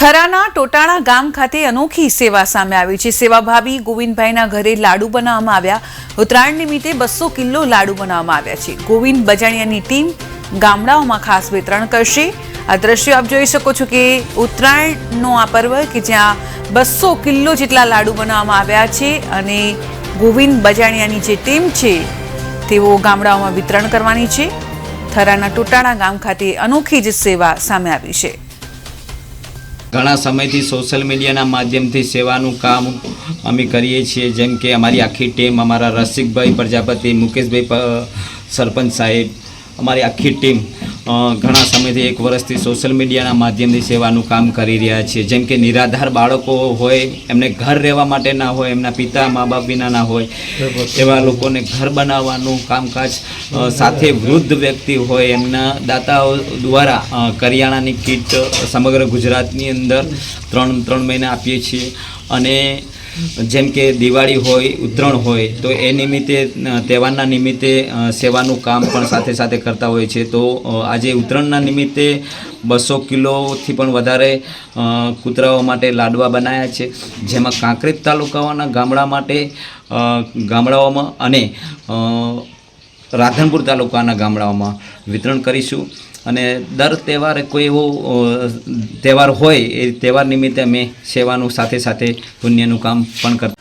થરાના ટોટાણા ગામ ખાતે અનોખી સેવા સામે આવી છે. સેવાભાવી ગોવિંદભાઈના ઘરે લાડુ બનાવવામાં આવ્યા. ઉત્તરાયણ નિમિત્તે બસો કિલો લાડુ બનાવવામાં આવ્યા છે. ગોવિંદ બજાણિયાની ટીમ ગામડાઓમાં ખાસ વિતરણ કરશે. આ દ્રશ્યો આપ જોઈ શકો છો કે ઉત્તરાયણનો આ પર્વ કે જ્યાં બસો કિલો જેટલા લાડુ બનાવવામાં આવ્યા છે અને ગોવિંદ બજાણિયાની જે ટીમ છે, તેઓ ગામડાઓમાં વિતરણ કરવાની છે. થરાના ટોટાણા ગામ ખાતે અનોખી જ સેવા સામે આવી છે. ઘણા સમયથી સોશિયલ મીડિયાના માધ્યમથી સેવાનું કામ અમે કરીએ છીએ. જેમ કે અમારી આખી ટીમ અમારા રસિકભાઈ, પ્રજાપતિ, મુકેશભાઈ સરપંચ સાહેબ, અમારી આખી ટીમ ઘણા સમયથી એક વર્ષથી સોશિયલ મીડિયાના માધ્યમથી સેવાનું કામ કરી રહ્યા છીએ. જેમ કે નિરાધાર બાળકો હોય, એમને ઘર રહેવા માટે ના હોય, એમના પિતા મા બાપ વિના ના હોય, એવા લોકોને ઘર બનાવવાનું કામકાજ સાથે વૃદ્ધ વ્યક્તિ હોય, એમના દાતાઓ દ્વારા કરિયાણાની કીટ સમગ્ર ગુજરાતની અંદર ત્રણ ત્રણ મહિના આપીએ છીએ. અને જેમ કે દિવાળી હોય ઉત્તરાયણ હોય, તો એ નિમિત્તે તહેવારના નિમિત્તે સેવાનું કામ પણ સાથે સાથે કરતા હોય છે. તો આજે ઉત્તરાયણના નિમિત્તે બસો કિલોથી પણ વધારે કૂતરાઓ માટે લાડવા બનાવ્યા છે. જેમાં કાંકરેજ તાલુકાઓના ગામડા માટે ગામડાઓમાં અને રાધનપુર તાલુકાના ગામડાઓમાં વિતરણ કરીશું. અને દર તહેવારે કોઈ એવો તહેવાર હોય એ તહેવાર નિમિત્તે અમે સેવાનું સાથે સાથે પુણ્યનું કામ પણ કરતા